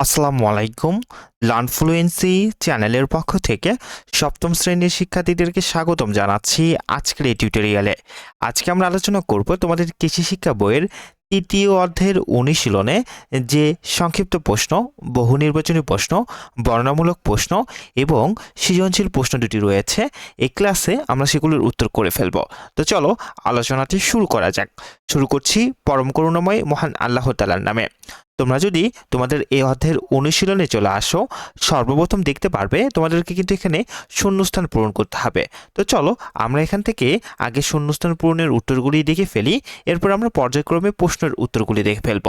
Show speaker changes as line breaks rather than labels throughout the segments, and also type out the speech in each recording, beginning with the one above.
আসসালামু আলাইকুম। লার্নফ্লুয়েন্সি চ্যানেলের পক্ষ থেকে সপ্তম শ্রেণির শিক্ষার্থীদেরকে স্বাগতম জানাচ্ছি আজকের এই টিউটোরিয়ালে আজকে আমরা আলোচনা করব তোমাদের কৃষি শিক্ষা বইয়ের তৃতীয় অর্ধের অনুশীলনে যে সংক্ষিপ্ত প্রশ্ন, বহু নির্বাচনী প্রশ্ন, বর্ণনামূলক প্রশ্ন এবং সৃজনশীল প্রশ্ন দুটি রয়েছে। এই ক্লাসে আমরা সেগুলোর উত্তর করে ফেলব। তো চলো আলোচনাটি শুরু করা যাক। শুরু করছি পরম করুণাময় মহান আল্লাহ তালার নামে। তোমরা যদি তোমাদের এই অধ্যায়ের অনুশীলনে চলে আসো, সর্বপ্রথম দেখতে পারবে তোমাদেরকে কিন্তু এখানে শূন্যস্থান পূরণ করতে হবে। তো চলো, আমরা এখান থেকে আগে শূন্যস্থান পূরণের উত্তরগুলি দেখে ফেলি, এরপর আমরা পর্যায়ক্রমে প্রশ্নের উত্তরগুলি দেখে ফেলব।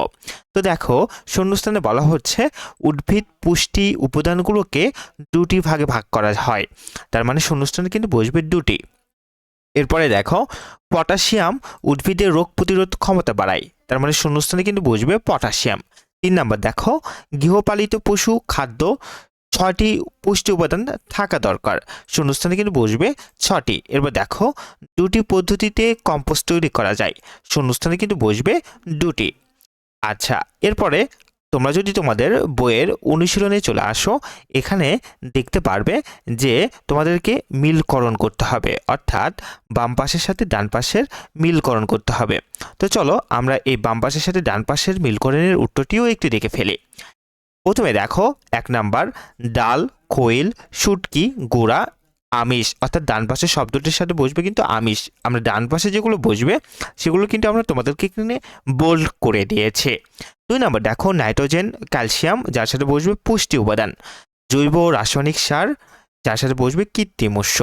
তো দেখো, শূন্যস্থানে বলা হচ্ছে, উদ্ভিদ, পুষ্টি, উপাদানগুলোকে দুটি ভাগে ভাগ করা হয়। তার মানে শূন্যস্থানে কিন্তু বসবে দুটি। এরপরে দেখো, পটাশিয়াম উদ্ভিদের রোগ প্রতিরোধ ক্ষমতা বাড়ায়। তার মানে শূন্যস্থানে কিন্তু বসবে পটাশিয়াম। তিন নাম্বার, দেখো, গৃহপালিত পশু, খাদ্য ছটি পুষ্টি উপাদান থাকা দরকার। শূন্যস্থানে কিন্তু বসবে ছটি এরপর দেখো, দুটি পদ্ধতিতে কম্পোস্ট তৈরি করা যায়। শূন্যস্থানে কিন্তু বসবে দুটি। আচ্ছা এরপরে তোমরা যদি তোমাদের বইয়ের অনুশীলনে চলে আসো, এখানে দেখতে পারবে যে তোমাদেরকে মিলকরণ করতে হবে। অর্থাৎ বাম পাশের সাথে ডান পাশের মিলকরণ করতে হবে। তো চলো আমরা এই বাম পাশের সাথে ডান পাশের মিলকরণের উত্তরটিও একটু দেখে ফেলি। প্রথমে দেখো, এক নাম্বার, ডাল খৈল শুটকি, গোড়া আমিষ, অর্থাৎ ডান পাশের শব্দটির সাথে বসবে কিন্তু আমিষ। আমরা ডান পাশে যেগুলো বসবে, সেগুলো কিন্তু আমরা তোমাদেরকে এখানে বোল্ড করে দিয়েছে। দুই নম্বর, দেখো নাইট্রোজেন ক্যালসিয়াম যার সাথে বসবে পুষ্টি উপাদান। জৈব রাসায়নিক সার, যার সাথে বসবে কৃত্রিম উৎস।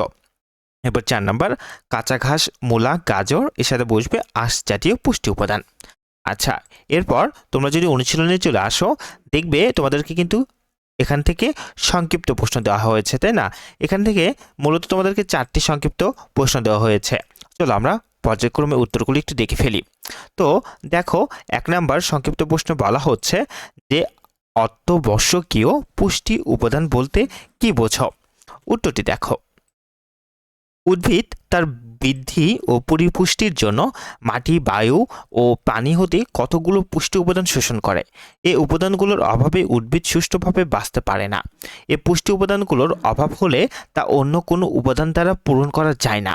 এরপর চার নম্বর, কাঁচা ঘাস, মূলা, গাজর, এর সাথে বসবে আঁশ জাতীয় পুষ্টি উপাদান। আচ্ছা এরপর তোমরা যদি অনুশীলনে চলে আসো, দেখবে তোমাদেরকে কিন্তু এখান থেকে সংক্ষিপ্ত প্রশ্ন দেওয়া হয়েছে, তাই না? এখান থেকে মূলত তোমাদেরকে চারটি সংক্ষিপ্ত প্রশ্ন দেওয়া হয়েছে। চলো আমরা পর্যায়ক্রমে উত্তরগুলি একটু দেখে ফেলি। তো দেখো, এক নাম্বার সংক্ষিপ্ত প্রশ্ন বলা হচ্ছে যে, অত্যাবশ্যকীয় পুষ্টি উপাদান বলতে কি বোঝো? উত্তরটি দেখো। উদ্ভিদ তার বৃদ্ধি ও পরিপুষ্টির জন্য মাটি, বায়ু ও পানি হতে কতগুলো পুষ্টি উপাদান শোষণ করে? এই উপাদানগুলোর অভাবে উদ্ভিদ সুষ্ঠুভাবে বাঁচতে পারে না। এই পুষ্টি উপাদানগুলোর অভাব হলে তা অন্য কোনো উপাদান দ্বারা পূরণ করা যায় না।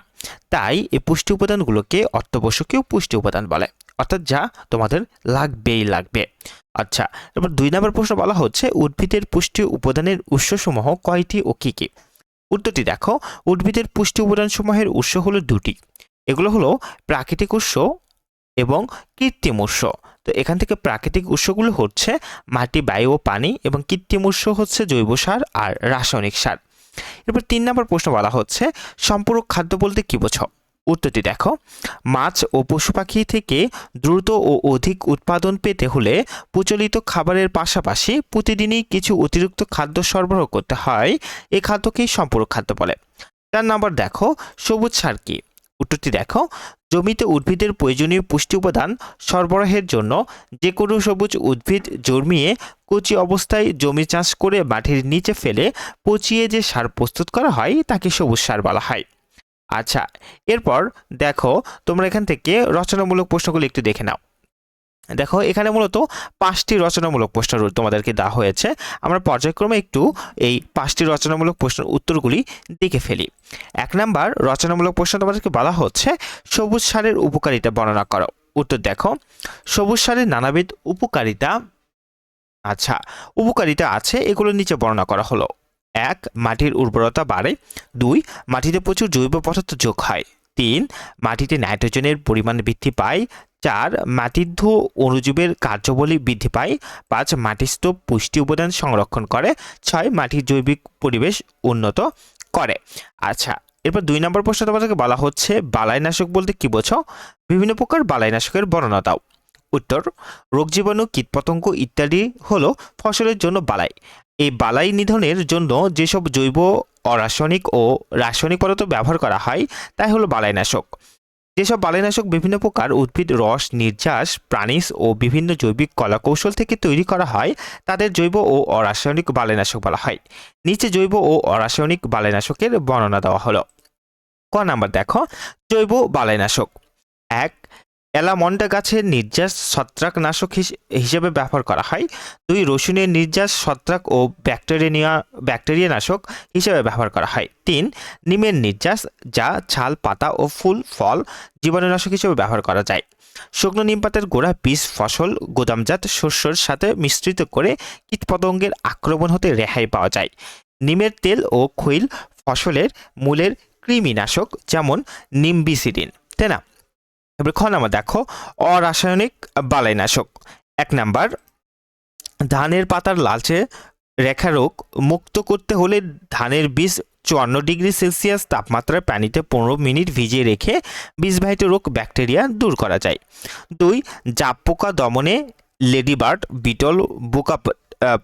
তাই এই পুষ্টি উপাদানগুলোকে অত্যাবশ্যকীয় পুষ্টি উপাদান বলে। অর্থাৎ যা তোমাদের লাগবেই লাগবে। আচ্ছা এবার দুই নম্বর প্রশ্ন বলা হচ্ছে, উদ্ভিদের পুষ্টি উপাদানের উৎসসমূহ কয়টি ও কী কী? উত্তরটি দেখো। উদ্ভিদের পুষ্টি উপাদানসমূহের উৎস হলো দুটি। এগুলো হলো প্রাকৃতিক উৎস এবং কৃত্রিম উৎস। তো এখান থেকে প্রাকৃতিক উৎসগুলো হচ্ছে মাটি, বায়ু ও পানি এবং কৃত্রিম উৎস হচ্ছে জৈব সার আর রাসায়নিক সার। এরপর তিন নম্বর প্রশ্ন বলা হচ্ছে, সম্পূরক খাদ্য বলতে কী বোঝো? উত্তরটি দেখো। মাছ ও পশু পাখি থেকে দ্রুত ও অধিক উৎপাদন পেতে হলে প্রচলিত খাবারের পাশাপাশি প্রতিদিনই কিছু অতিরিক্ত খাদ্য সরবরাহ করতে হয়। এই খাদ্যকেই সম্পূরক খাদ্য বলে। চার নাম্বার দেখো, সবুজ সার কি? উত্তরটি দেখো, জমিতে উদ্ভিদের প্রয়োজনীয় পুষ্টি উপাদান সরবরাহের জন্য যে কোনো সবুজ উদ্ভিদ জন্মিয়ে কচি অবস্থায় জমি চাষ করে মাটির নিচে ফেলে পচিয়ে যে সার প্রস্তুত করা হয়, তাকে সবুজ সার বলা হয়। আচ্ছা এরপর দেখো তোমরা এখান থেকে রচনামূলক প্রশ্নগুলো একটু দেখে নাও। দেখো, এখানে মূলত পাঁচটি রচনামূলক প্রশ্ন তোমাদেরকে দেওয়া হয়েছে। আমরা পর্যায়ক্রমে একটু এই পাঁচটি রচনামূলক প্রশ্নের উত্তরগুলি দেখে ফেলি। এক নাম্বার রচনামূলক প্রশ্ন তোমাদেরকে বলা হচ্ছে, সবুজ সারের উপকারিতা বর্ণনা করো। উত্তর দেখো, সবুজ সারের নানাবিধ উপকারিতা আচ্ছা উপকারিতা আছে এগুলো নিচে বর্ণনা করা হলো। এক, মাটির উর্বরতা বাড়ে। দুই, মাটিতে প্রচুর জৈব পদার্থ যোগ হয়। তিন, মাটিতে নাইট্রোজেনের পরিমাণ বৃদ্ধি পায়। চার মাটিদ্ধ অণুজীবের কার্যবলী বৃদ্ধি পায়। পাঁচ মাটিস্থ পুষ্টি উপাদান সংরক্ষণ করে। ছয়, মাটির জৈবিক পরিবেশ উন্নত করে। আচ্ছা এরপর দুই নম্বর প্রশ্ন তোমাদেরকে বলা হচ্ছে, বালাইনাশক বলতে কি বোঝো? বিভিন্ন প্রকার বালাইনাশকের বর্ণনা দাও। উত্তর, রোগ জীবাণু, কীটপতঙ্গ ইত্যাদি হলো ফসলের জন্য বালাই। এই বালাই নিধনের জন্য যেসব জৈব, অরাসায়নিক ও রাসায়নিক পদার্থ ব্যবহার করা হয়, তাই হলো বালাইনাশক। যেসব বালাইনাশক বিভিন্ন প্রকার উদ্ভিদ, রস, নির্যাস, প্রাণীজ ও বিভিন্ন জৈবিক কলাকৌশল থেকে তৈরি করা হয়, তাদের জৈব ও অরাসায়নিক বালাইনাশক বলা হয়। নিচে জৈব ও অরাসায়নিক বালাইনাশকের বর্ণনা দেওয়া হলো। ক নাম্বার দেখো, জৈব বালাইনাশক। এক অ্যালামন্ডা গাছের নির্যাস ছত্রাকনাশক হিস- হিসেবে ব্যবহার করা হয়। দুই রসুনের নির্যাস ছত্রাক ও ব্যাকটেরিয়া ব্যাকটেরিয়া নাশক হিসেবে ব্যবহার করা হয়। তিন, নিমের নির্যাস যা ছাল, পাতা ও ফুল, ফল জীবাণুনাশক হিসেবে ব্যবহার করা যায়। শুকনো নিম পাতার গোড়া, বীজ, ফসল, গুদামজাত শস্যর সাথে মিশ্রিত করে কীটপতঙ্গের আক্রমণ হতে রেহাই পাওয়া যায়। নিমের তেল ও খৈল ফসলের মূলের কৃমিনাশক যেমন নিমবিসিডিন, তাই এবার খ নাম্বার, দেখো, অরাসায়নিক বালাইনাশক। এক নাম্বার, ধানের পাতার লালচে রেখা রোগ মুক্ত করতে হলে ধানের বীজ চুয়ান্ন ডিগ্রি সেলসিয়াস তাপমাত্রায় পানিতে পনেরো মিনিট ভিজিয়ে রেখে বীজবাহিত রোগ ব্যাকটেরিয়া দূর করা যায়। দুই জাপ পোকা দমনে লেডিবার্ড, বিটল, বোকা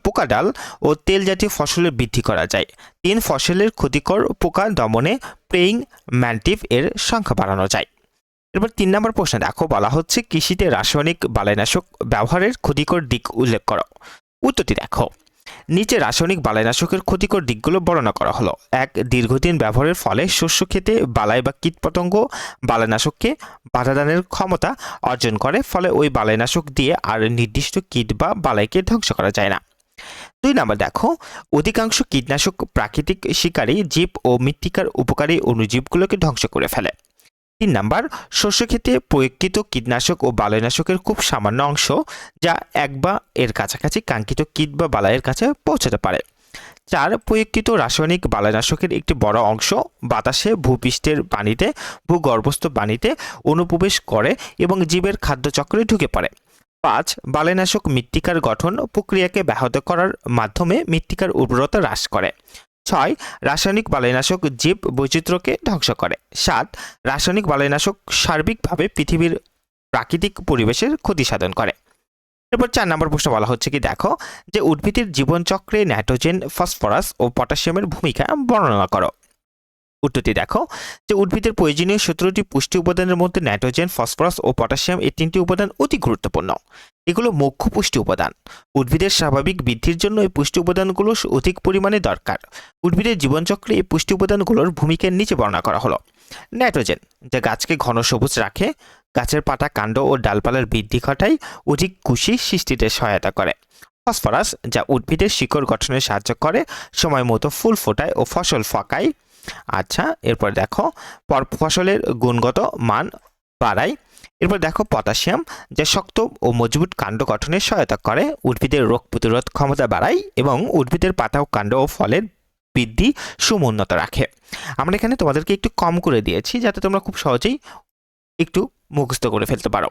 পোকা ডাল ও তেল জাতীয় ফসলের বৃদ্ধি করা যায়। তিন, ফসলের ক্ষতিকর পোকা দমনে প্রেইং ম্যান্টিভ এর সংখ্যা বাড়ানো যায়। এরপর তিন নম্বর প্রশ্ন দেখো, বলা হচ্ছে কৃষিতে রাসায়নিক বালাইনাশক ব্যবহারের ক্ষতিকর দিক উল্লেখ করো। উত্তরটি দেখো, নিচে রাসায়নিক বালাইনাশকের ক্ষতিকর দিকগুলো বর্ণনা করা হলো। এক, দীর্ঘদিন ব্যবহারের ফলে শস্য খেতে বালাই বা কীটপতঙ্গ বালাইনাশককে বাধাদানের ক্ষমতা অর্জন করে, ফলে ওই বালাইনাশক দিয়ে আর নির্দিষ্ট কীট বা বালাইকে ধ্বংস করা যায় না। দুই নাম্বার দেখো, অধিকাংশ কীটনাশক প্রাকৃতিক শিকারী জীব ও মৃত্তিকার উপকারী অণুজীবগুলোকে ধ্বংস করে ফেলে। তিন নাম্বার, শস্য ক্ষেত্রে প্রয়োগকৃত কীটনাশক ও বালাইনাশকের খুব সামান্য অংশ যা এক বা এর কাছাকাছি কাঙ্ক্ষিত কীট বা বালাইয়ের কাছে পৌঁছাতে পারে। চার, প্রয়োগকৃত রাসায়নিক বালাইনাশকের একটি বড় অংশ বাতাসে ভূপৃষ্ঠের পানিতে, ভূগর্ভস্থ পানিতে অনুপ্রবেশ করে এবং জীবের খাদ্যচক্রে ঢুকে পড়ে। পাঁচ, বালাইনাশক মৃত্তিকার গঠন প্রক্রিয়াকে ব্যাহত করার মাধ্যমে মৃত্তিকার উর্বরতা হ্রাস করে। ছয়, রাসায়নিক বালাইনাশক জীব বৈচিত্র্যকে ধ্বংস করে। সাত, রাসায়নিক বালাইনাশক সার্বিকভাবে পৃথিবীর প্রাকৃতিক পরিবেশের ক্ষতি সাধন করে। এরপর চার নম্বর প্রশ্ন বলা হচ্ছে কি, দেখো, যে উদ্ভিদের জীবনচক্রে নাইট্রোজেন, ফসফরাস ও পটাশিয়ামের ভূমিকা বর্ণনা করো। উত্তরটি দেখো, যে উদ্ভিদের প্রয়োজনীয় সতেরোটি পুষ্টি উপাদানের মধ্যে নাইট্রোজেন, ফসফরাস ও পটাশিয়াম এই তিনটি উপাদান অতি গুরুত্বপূর্ণ। এগুলো মুখ্য পুষ্টি উপাদান। উদ্ভিদের স্বাভাবিক বৃদ্ধির জন্য এই পুষ্টি উপাদানগুলো অধিক পরিমাণে দরকার। উদ্ভিদের জীবনচক্রে এই পুষ্টি উপাদানগুলোর ভূমিকার নিচে বর্ণনা করা হলো। নাইট্রোজেন, যা গাছকে ঘন সবুজ রাখে, গাছের পাতা কাণ্ড ও ডালপালার বৃদ্ধি ঘটায়, অধিক কুশি সৃষ্টিতে সহায়তা করে। ফসফরাস, যা উদ্ভিদের শিকড় গঠনে সাহায্য করে, সময় মতো ফুল ফোটায় ও ফসল ফকায় আচ্ছা এরপর দেখো ফসলের গুণগত মান বাড়ায় এরপর দেখো, পটাশিয়াম যা শক্ত ও মজবুত কাণ্ড গঠনে সহায়তা করে, উদ্ভিদের রোগ প্রতিরোধ ক্ষমতা বাড়ায় এবং উদ্ভিদের পাতা ও কাণ্ড ও ফলের বৃদ্ধি সমুন্নত রাখে। আমরা এখানে তোমাদেরকে একটু কম করে দিয়েছি, যাতে তোমরা খুব সহজেই একটু মুখস্থ করে ফেলতে পারো।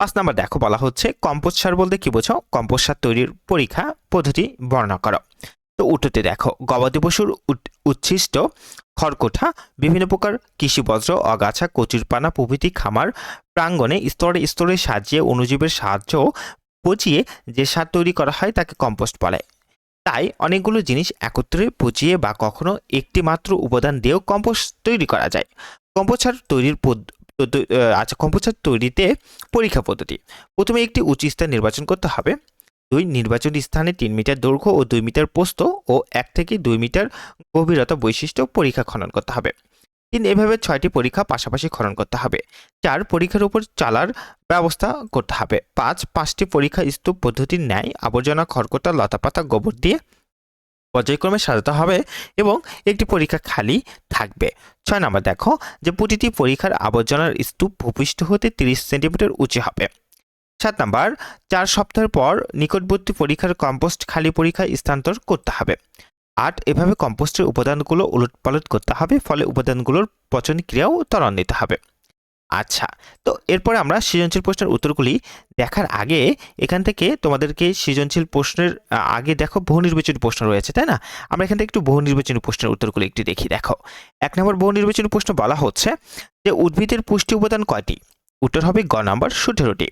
পাঁচ নাম্বার দেখো, বলা হচ্ছে, কম্পোস্ট সার বলতে কি বোঝো কম্পোস্ট সার তৈরির পরীক্ষা, পদ্ধতি বর্ণনা করো। তো উঠোতে দেখো, গবাদি পশুর উচ্ছিষ্ট খড়কোঠা, বিভিন্ন প্রকার কৃষি বজ্র অগাছা কচুরপানা প্রভৃতি খামার, প্রাঙ্গণে স্তরে স্তরে সাজিয়ে অণুজীবের সাহায্য পচিয়ে যে সার তৈরি করা হয় তাকে কম্পোস্ট বলে। তাই অনেকগুলো জিনিস একত্রে পচিয়ে বা কখনো একটি মাত্র উপাদান দিয়েও কম্পোস্ট তৈরি করা যায়। কম্পোস্ট সার তৈরির আচ্ছা কম্পোস্ট সার তৈরিতে পরীক্ষা পদ্ধতি। প্রথমে একটি উঁচু স্থান নির্বাচন করতে হবে। দুই নির্বাচনী স্থানে তিন মিটার দৈর্ঘ্য ও দুই মিটার পোস্ত ও এক থেকে দুই মিটার গভীরতা বৈশিষ্ট্য পরীক্ষা খনন করতে হবে। তিন, এভাবে ছয়টি পরীক্ষা পাশাপাশি খনন করতে হবে। চার, পরীক্ষার উপর চালার ব্যবস্থা করতে হবে। পাঁচ, পাঁচটি পরীক্ষা স্তূপ পদ্ধতির ন্যায় আবর্জনা, খড়কোটা, লতাপাতা, গোবর দিয়ে পর্যায়ক্রমে সাজাতে হবে এবং একটি পরীক্ষা খালি থাকবে। ছয়, নম্বর দেখো যে প্রতিটি পরীক্ষার আবর্জনার স্তূপ ভূপৃষ্ঠ হতে তিরিশ সেন্টিমিটার উঁচু হবে। সাত নাম্বার, চার সপ্তাহের পর নিকটবর্তী পরীক্ষার কম্পোস্ট খালি পরীক্ষায় স্থানান্তর করতে হবে। আট, এভাবে কম্পোস্টের উপাদানগুলো উলটপালট করতে হবে, ফলে উপাদানগুলোর পচন ক্রিয়াও ত্বরান্বিত হবে। আচ্ছা তো এরপরে আমরা সৃজনশীল প্রশ্নের উত্তরগুলি দেখার আগে এখান থেকে তোমাদেরকে সৃজনশীল প্রশ্নের আগে দেখো বহু নির্বাচনী প্রশ্ন রয়েছে, তাই না? আমরা এখান থেকে একটু বহু নির্বাচনী প্রশ্নের উত্তরগুলি একটু দেখি, দেখো। এক নম্বর বহু নির্বাচনী প্রশ্ন বলা হচ্ছে যে উদ্ভিদের পুষ্টি উপাদান কয়টি? উত্তর হবে গ নম্বর সতেরোটি।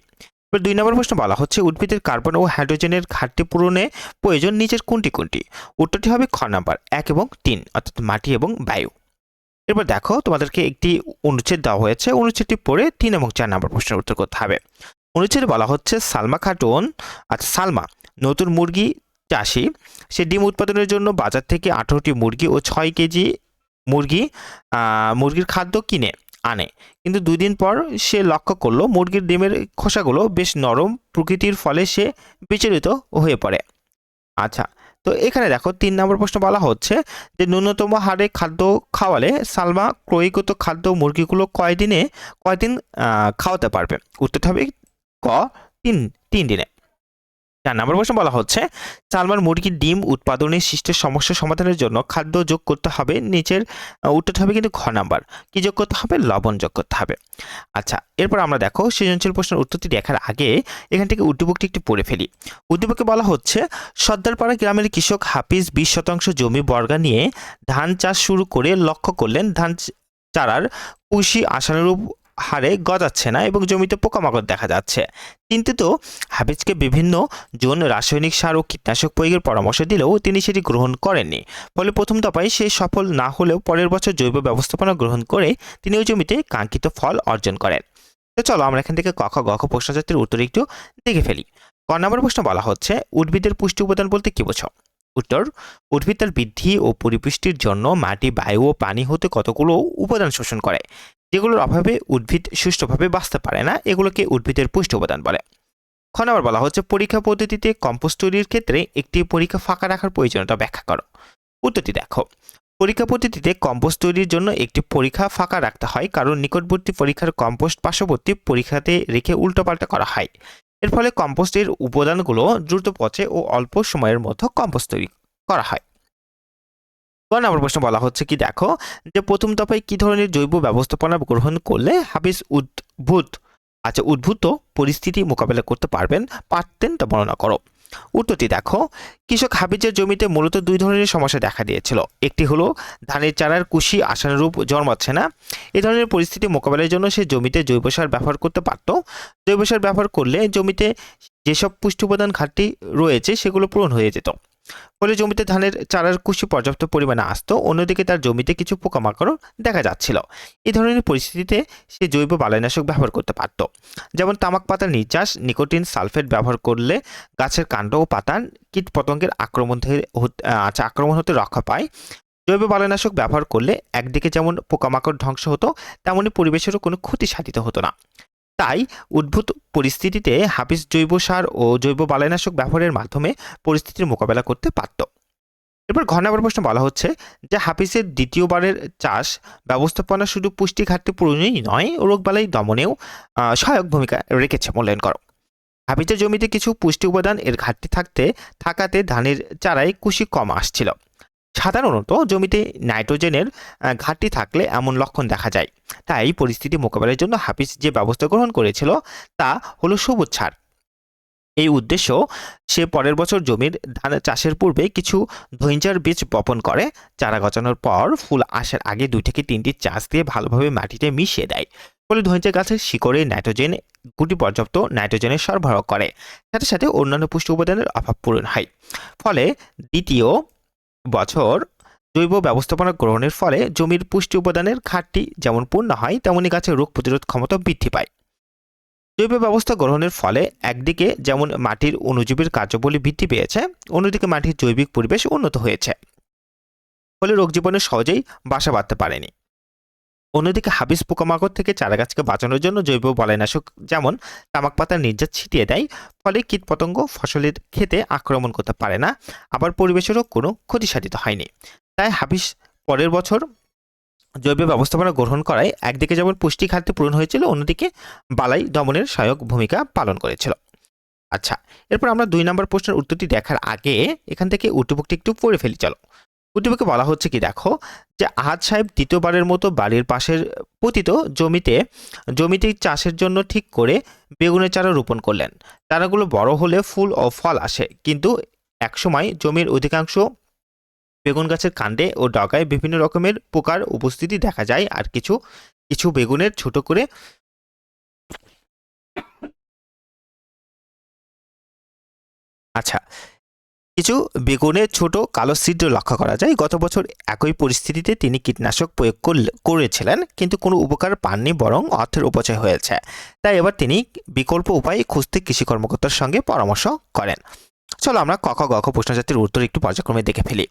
এবার দুই নম্বর প্রশ্ন বলা হচ্ছে, উদ্ভিদের কার্বন ও হাইড্রোজেনের ঘাটতি পূরণে প্রয়োজন নিচের কোনটি কোনটি? উত্তরটি হবে খ নাম্বার, এক এবং তিন, অর্থাৎ মাটি এবং বায়ু। এরপর দেখো, তোমাদেরকে একটি অনুচ্ছেদ দেওয়া হয়েছে, অনুচ্ছেদটি পড়ে তিন এবং চার নম্বর প্রশ্নের উত্তর করতে হবে। অনুচ্ছেদে বলা হচ্ছে, সালমা খাটুন আচ্ছা সালমা, নতুন মুরগি চাষি, সে ডিম উৎপাদনের জন্য বাজার থেকে আঠারোটি মুরগি ও ছয় কেজি মুরগি মুরগির খাদ্য কিনে। আনে। কিন্তু দুই দিন পর সে লক্ষ্য করল মুরগির ডিমের খোসাগুলো বেশ নরম প্রকৃতির ফলে সে বিচলিত হয়ে পড়ে। আচ্ছা তো এখানে দেখো তিন নম্বর প্রশ্ন বলা হচ্ছে যে ন্যূনতম হারে খাদ্য খাওয়ালে সালমা ক্রয়কৃত খাদ্য মুরগিগুলো কয়দিনে, কয়দিন খাওয়াতে পারবে? উত্তরটা হবে ক, তিন তিন দিনে। চার নম্বর প্রশ্ন বলা হচ্ছে, সালমার মুরগির ডিম উৎপাদনে সৃষ্ট সমস্যা সমাধানের জন্য খাদ্য যোগ করতে হবে, নিচের উত্তরটা হবে কিন্তু ঘ নাম্বার। কি যোগ করতে হবে? লবণ যোগ করতে হবে। আচ্ছা এরপর আমরা দেখো সৃজনশীল প্রশ্নের উত্তরটি দেখার আগে এখান থেকে উদ্দীপকটি একটু পড়ে ফেলি। উদ্দীপকে বলা হচ্ছে, সর্দারপাড়া গ্রামের কৃষক হাফিজ বিশ শতাংশ জমি বর্গা নিয়ে ধান চাষ শুরু করে লক্ষ্য করলেন। ধান চারার কুশি আশানুরূপ হারে গজাচ্ছে না এবং জমিতে পোকামাকড় দেখা যাচ্ছে। চিন্তিত হাফিজকে বিভিন্ন জন রাসায়নিক সার ও কীটনাশক প্রয়োগের পরামর্শ দিলেও তিনি সেটি গ্রহণ করেননি। ফলে প্রথম দফায় সে সফল না হলেও পরের বছর জৈব ব্যবস্থাপনা গ্রহণ করে তিনি ওই জমিতে কাঙ্ক্ষিত ফল অর্জন করেন। তো চলো আমরা এখান থেকে কখ গখ প্রশ্নজাতির উত্তর একটু দেখে ফেলি। ক নম্বর প্রশ্ন বলা হচ্ছে, উদ্ভিদের পুষ্টি উপাদান বলতে কি বোঝো? উত্তর উদ্ভিদ তার বৃদ্ধি ও পরিপুষ্টির জন্য মাটি, বায়ু ও পানি হতে কতগুলো উপাদান শোষণ করে? যেগুলোর অভাবে উদ্ভিদ সুষ্ঠুভাবে বাঁচতে পারে না, এগুলোকে উদ্ভিদের পুষ্টি উপাদান বলে। খ আবার বলা হচ্ছে, পরীক্ষা পদ্ধতিতে কম্পোস্ট তৈরির ক্ষেত্রে একটি পরীক্ষা ফাঁকা রাখার প্রয়োজনীয়তা ব্যাখ্যা করো। উত্তরটি দেখো, পরীক্ষা পদ্ধতিতে কম্পোস্ট তৈরির জন্য একটি পরীক্ষা ফাঁকা রাখতে হয়, কারণ নিকটবর্তী পরীক্ষার কম্পোস্ট পার্শ্ববর্তী পরীক্ষাতে রেখে উল্টোপাল্টা করা হয়। এর ফলে কম্পোস্টের উপাদানগুলো দ্রুত পচে ও অল্প সময়ের মধ্যে কম্পোস্ট তৈরি করা হয়। ক নম্বর প্রশ্ন বলা হচ্ছে কি, দেখো যে প্রথম দফায় কি ধরনের জৈব ব্যবস্থাপনা গ্রহণ করলে হাফিজ উদ্ভূত? আচ্ছা উদ্ভূত পরিস্থিতি মোকাবেলা করতে পারবেন, পারতেন তা বর্ণনা করো। উত্তরটি দেখো। কৃষক হাবিজের জমিতে মূলত দুই ধরনের সমস্যা দেখা দিয়েছিল। একটি হলো, ধানের চারার কুশি আশানুরূপ জন্মাচ্ছে না। এ ধরনের পরিস্থিতি মোকাবেলার জন্য সে জমিতে জৈব সার ব্যবহার করতে পারত। জৈব সার ব্যবহার করলে জমিতে যেসব পুষ্টি উপাদান ঘাটতি রয়েছে, সেগুলো পূরণ হয়ে যেত। ফলে জমিতে ধানের চারার কুশি পর্যাপ্ত পরিমাণে আসতো, অন্যদিকে তার জমিতে কিছু পোকামাকড়ও দেখা যাচ্ছিল। এ ধরনের পরিস্থিতিতে সে জৈব বালাইনাশক ব্যবহার করতে পারত। যেমন তামাক পাতার নির্যাস, নিকোটিন সালফেট ব্যবহার করলে গাছের কাণ্ড ও পাতা কীট পতঙ্গের আক্রমণ থেকে আচ্ছা আক্রমণ হতে রক্ষা পায়। জৈব বালাইনাশক ব্যবহার করলে একদিকে যেমন পোকামাকড় ধ্বংস হতো, তেমনি পরিবেশেরও কোনো ক্ষতি সাধিত হতো না। তাই উদ্ভূত পরিস্থিতিতে হাফিজ জৈব সার ও জৈব বালাইনাশক ব্যবহারের মাধ্যমে পরিস্থিতির মোকাবেলা করতে পারত। এরপর ঘর নম্বর প্রশ্ন বলা হচ্ছে যে হাফিজের দ্বিতীয়বারের চাষ ব্যবস্থাপনা শুধু পুষ্টি ঘাটতি পূরণেই নয় ও রোগবালাই দমনেও সহায়ক ভূমিকা রেখেছে মূল্যায়ন করো। হাফিজের জমিতে কিছু পুষ্টি উপাদান এর ঘাটতি থাকতে, থাকাতে ধানের চারায় কুশি কম আসছিল। সাধারণত জমিতে নাইট্রোজেনের ঘাটতি থাকলে এমন লক্ষণ দেখা যায়। তাই পরিস্থিতি মোকাবেলার জন্য হাফিজ যে ব্যবস্থা গ্রহণ করেছিল, তা হলো সবুজ ছাড় এই উদ্দেশ্য, সে পরের বছর জমির ধান চাষের পূর্বে কিছু ধৈঞ্জার বীজ বপন করে, চারা গজানোর পর ফুল আসার আগে দুই থেকে তিনটি চাষ দিয়ে ভালোভাবে মাটিতে মিশিয়ে দেয়। ফলে ধৈঞ্জা গাছের শিকড়ে নাইট্রোজেন, গুটি পর্যাপ্ত নাইট্রোজেনের সরবরাহ করে। সাথে সাথে অন্যান্য পুষ্টি উপাদানের অভাব পূরণ হয়। ফলে দ্বিতীয় বছর জৈব ব্যবস্থাপনা গ্রহণের ফলে জমির পুষ্টি উপাদানের ঘাটতি যেমন পূর্ণ হয় তেমনই গাছের রোগ প্রতিরোধ ক্ষমতা বৃদ্ধি পায়। জৈব ব্যবস্থা গ্রহণের ফলে একদিকে যেমন মাটির অনুজীবীর কার্যবলী বৃদ্ধি পেয়েছে, অন্যদিকে মাটির জৈবিক পরিবেশ উন্নত হয়েছে। ফলে রোগ জীবনে সহজেই বাসা বাঁধতে পারেনি। অন্যদিকে হাবিস পোকামাকড় থেকে চারাগাছকে বাঁচানোর জন্য জৈব বলাইনাশক যেমন তামাক পাতার নির্যাত ছিটিয়ে দেয়, ফলে কীটপতঙ্গ ফসলের খেতে আক্রমণ করতে পারে না, আবার পরিবেশেরও কোনো ক্ষতি সাধিত হয়নি। তাই হাবিস পরের বছর জৈব ব্যবস্থাপনা গ্রহণ করায় একদিকে যেমন পুষ্টি ঘাটতি পূরণ হয়েছিল, অন্যদিকে বালাই দমনের সহায়ক ভূমিকা পালন করেছিল। আচ্ছা এরপর আমরা দুই নম্বর প্রশ্নের উত্তরটি দেখার আগে এখান থেকে উদ্দীপকটি একটু পড়ে ফেলি, চলো। উদ্দীপকে বলা হচ্ছে কি, দেখো যে আহাদ সাহেব দ্বিতীয়বারের মতো বাড়ির পাশের পতিত জমিতে জমিতে চাষের জন্য ঠিক করে বেগুনের চারা রোপণ করলেন। চারাগুলো বড় হলে ফুল ও ফল আসে। কিন্তু একসময় জমির অধিকাংশ বেগুন গাছের কাণ্ডে ও ডগায় বিভিন্ন রকমের পোকার উপস্থিতি দেখা যায় আর কিছু কিছু বেগুনের ছোট করে আচ্ছা কিছু বেগুনের ছোট কালো ছিদ্র লক্ষ্য করা যায়। গত বছর একই পরিস্থিতিতে তিনি কীটনাশক প্রয়োগ করেছিলেন, কিন্তু কোনো উপকার পাননি বরং অর্থের উপচয় হয়েছে। তাই এবার তিনি বিকল্প উপায়ে খুঁজতে কৃষি কর্মকর্তার সঙ্গে পরামর্শ করেন। চলো আমরা ক, খ, গ, খ প্রশ্নজাতির উত্তর একটু পর্যায়ক্রমে দেখে ফেলি।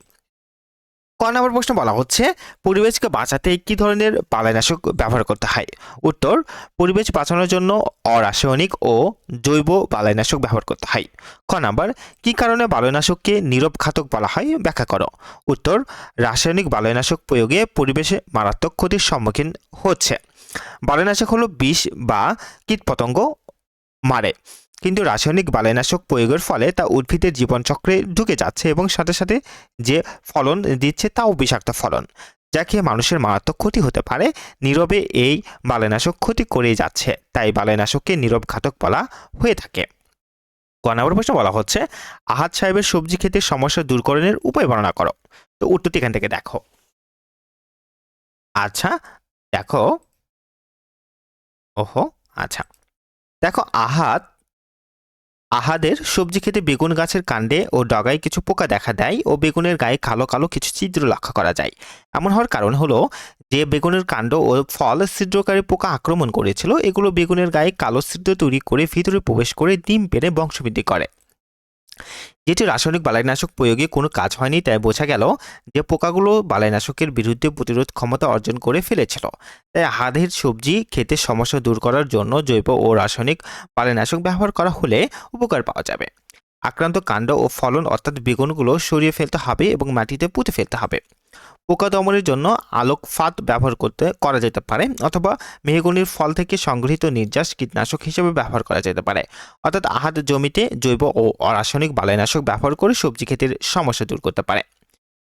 ক নম্বর প্রশ্ন বলা হচ্ছে, পরিবেশকে বাঁচাতে কি ধরনের বালাইনাশক ব্যবহার করতে হয়? উত্তর, পরিবেশ বাঁচানোর জন্য অরাসায়নিক ও জৈব বালাইনাশক ব্যবহার করতে হয়। খ নাম্বার, কি কারণে বালাইনাশককে নীরব ঘাতক বলা হয়? ব্যাখ্যা করো। উত্তর, রাসায়নিক বালাইনাশক প্রয়োগে পরিবেশে মারাত্মক ক্ষতির সম্মুখীন হচ্ছে। বালাইনাশক হলো বিষ বা কীটপতঙ্গ মারে। কিন্তু রাসায়নিক বালাইনাশক প্রয়োগের ফলে তা উদ্ভিদের জীবনচক্রে ঢুকে যাচ্ছে এবং সাথে সাথে যে ফলন দিচ্ছে তাও বিষাক্ত ফলন, যা খেয়ে মানুষের মারাত্মক ক্ষতি হতে পারে। নীরবে এই বালাইনাশক ক্ষতি করেই যাচ্ছে, তাই বালাইনাশককে নীরব ঘাতক বলা হয়ে থাকে। ক নম্বর প্রশ্ন বলা হচ্ছে, আহাত সাহেবের সবজি খেতে সমস্যা দূরকরণের উপায় বর্ণনা করো। তো উত্তরটি এখান থেকে দেখো। আচ্ছা দেখো। ওহো আচ্ছা। দেখো আহাদ আহাদের সবজি খেতে বেগুন গাছের কাণ্ডে ও ডগায় কিছু পোকা দেখা দেয় ও বেগুনের গায়ে কালো কালো কিছু ছিদ্র লক্ষ্য করা যায়। এমন হওয়ার কারণ হলো যে বেগুনের কাণ্ড ও ফল ছিদ্রকারী পোকা আক্রমণ করেছিল, এগুলো বেগুনের গায়ে কালো ছিদ্র তৈরি করে ভিতরে প্রবেশ করে ডিম পেড়ে বংশবৃদ্ধি করে। যেটি রাসায়নিক বালাইনাশক প্রয়োগে কোনো কাজ হয়নি, তাই বোঝা গেল যে পোকাগুলো বালাইনাশকের বিরুদ্ধে প্রতিরোধ ক্ষমতা অর্জন করে ফেলেছিল। তাই হাদের সবজি খেতে সমস্যা দূর করার জন্য জৈব ও রাসায়নিক বালাইনাশক ব্যবহার করা হলে উপকার পাওয়া যাবে। আক্রান্ত কাণ্ড ও ফলন অর্থাৎ বেগুনগুলো সরিয়ে ফেলতে হবে এবং মাটিতে পুঁতে ফেলতে হবে। পোকা দমনের জন্য আলোক ফাঁদ ব্যবহার করতে করা যেতে পারে, অথবা মেহগনির ফল থেকে সংগৃহীত নির্যাস কীটনাশক হিসেবে ব্যবহার করা যেতে পারে। অর্থাৎ আহাদ জমিতে জৈব ও অরাসায়নিক বালাইনাশক ব্যবহার করে সবজি ক্ষেতের সমস্যা দূর করতে পারে।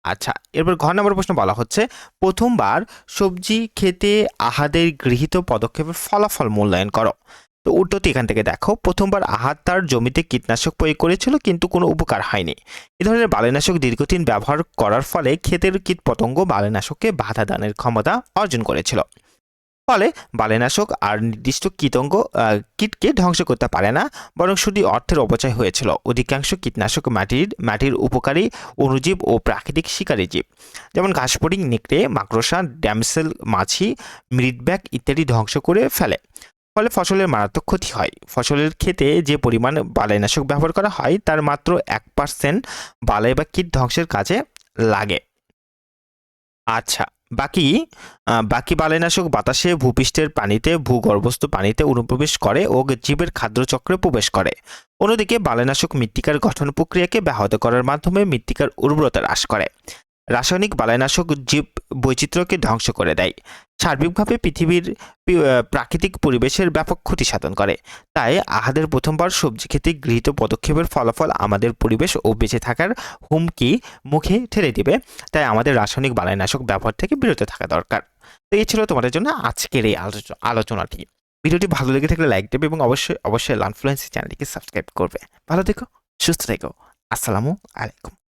আচ্ছা এরপর ঘর নম্বর প্রশ্ন বলা হচ্ছে, প্রথমবার সবজি খেতে আহাদের গৃহীত পদক্ষেপের ফলাফল মূল্যায়ন করো। তো উত্তরটি এখান থেকে দেখো, প্রথমবার আহাত তার জমিতে কীটনাশক প্রয়োগ করেছিল, কিন্তু কোনো উপকার হয়নি। এ ধরনের বালেনাশক দীর্ঘদিন ব্যবহার করার ফলে ক্ষেতের কীটপতঙ্গ বালেনাশককে বাধা দানের ক্ষমতা অর্জন করেছিল। ফলে বালেনাশক আর নির্দিষ্ট কীটঙ্গ কীটকে ধ্বংস করতে পারে না, বরং শুধু অর্থের অপচয় হয়েছিল। অধিকাংশ কীটনাশক মাটির মাটির উপকারী অণুজীব ও প্রাকৃতিক শিকারী জীব, যেমন ঘাসফড়িং নেকড়ে, মাকড়সা, ড্যামসেল, মাছি মৃদব্যাগ ইত্যাদি ধ্বংস করে ফেলে। ফলে ফসলের মারাত্মক ক্ষতি হয়। ফসলের ক্ষেতে যে পরিমাণ বালাইনাশক ব্যবহার করা হয়, তার মাত্র এক পার্সেন্ট বালাই বা কীট ধ্বংসের কাজে লাগে। আচ্ছা বাকি বাকি বালাইনাশক বাতাসে ভূপৃষ্ঠের পানিতে, ভূগর্ভস্থ পানিতে অনুপ্রবেশ করে ও জীবের খাদ্যচক্রে প্রবেশ করে। অন্যদিকে বালাইনাশক মৃত্তিকার গঠন প্রক্রিয়াকে ব্যাহত করার মাধ্যমে মৃত্তিকার উর্বরতা হ্রাস করে। রাসায়নিক বালাইনাশক জীব বৈচিত্র্যকে ধ্বংস করে দেয়। সার্বিকভাবে পৃথিবীর প্রাকৃতিক পরিবেশের ব্যাপক ক্ষতি সাধন করে। তাই আহাদের প্রথমবার সবজি খেতে গৃহীত পদক্ষেপের ফলাফল আমাদের পরিবেশ ও বেঁচে থাকার হুমকি মুখে ঠেলে দিবে। তাই আমাদের রাসায়নিক বালাইনাশক ব্যবহার থেকে বিরত থাকা দরকার। তো এই ছিল তোমাদের জন্য আজকের এই আলোচ- আলোচনাটি। ভিডিওটি ভালো লেগে থাকলে লাইক দেবে এবং অবশ্যই অবশ্যই লানফ্লুয়েন্সি চ্যানেলটিকে সাবস্ক্রাইব করবে। ভালো থেকো, সুস্থ থেকো। আসসালামু আলাইকুম।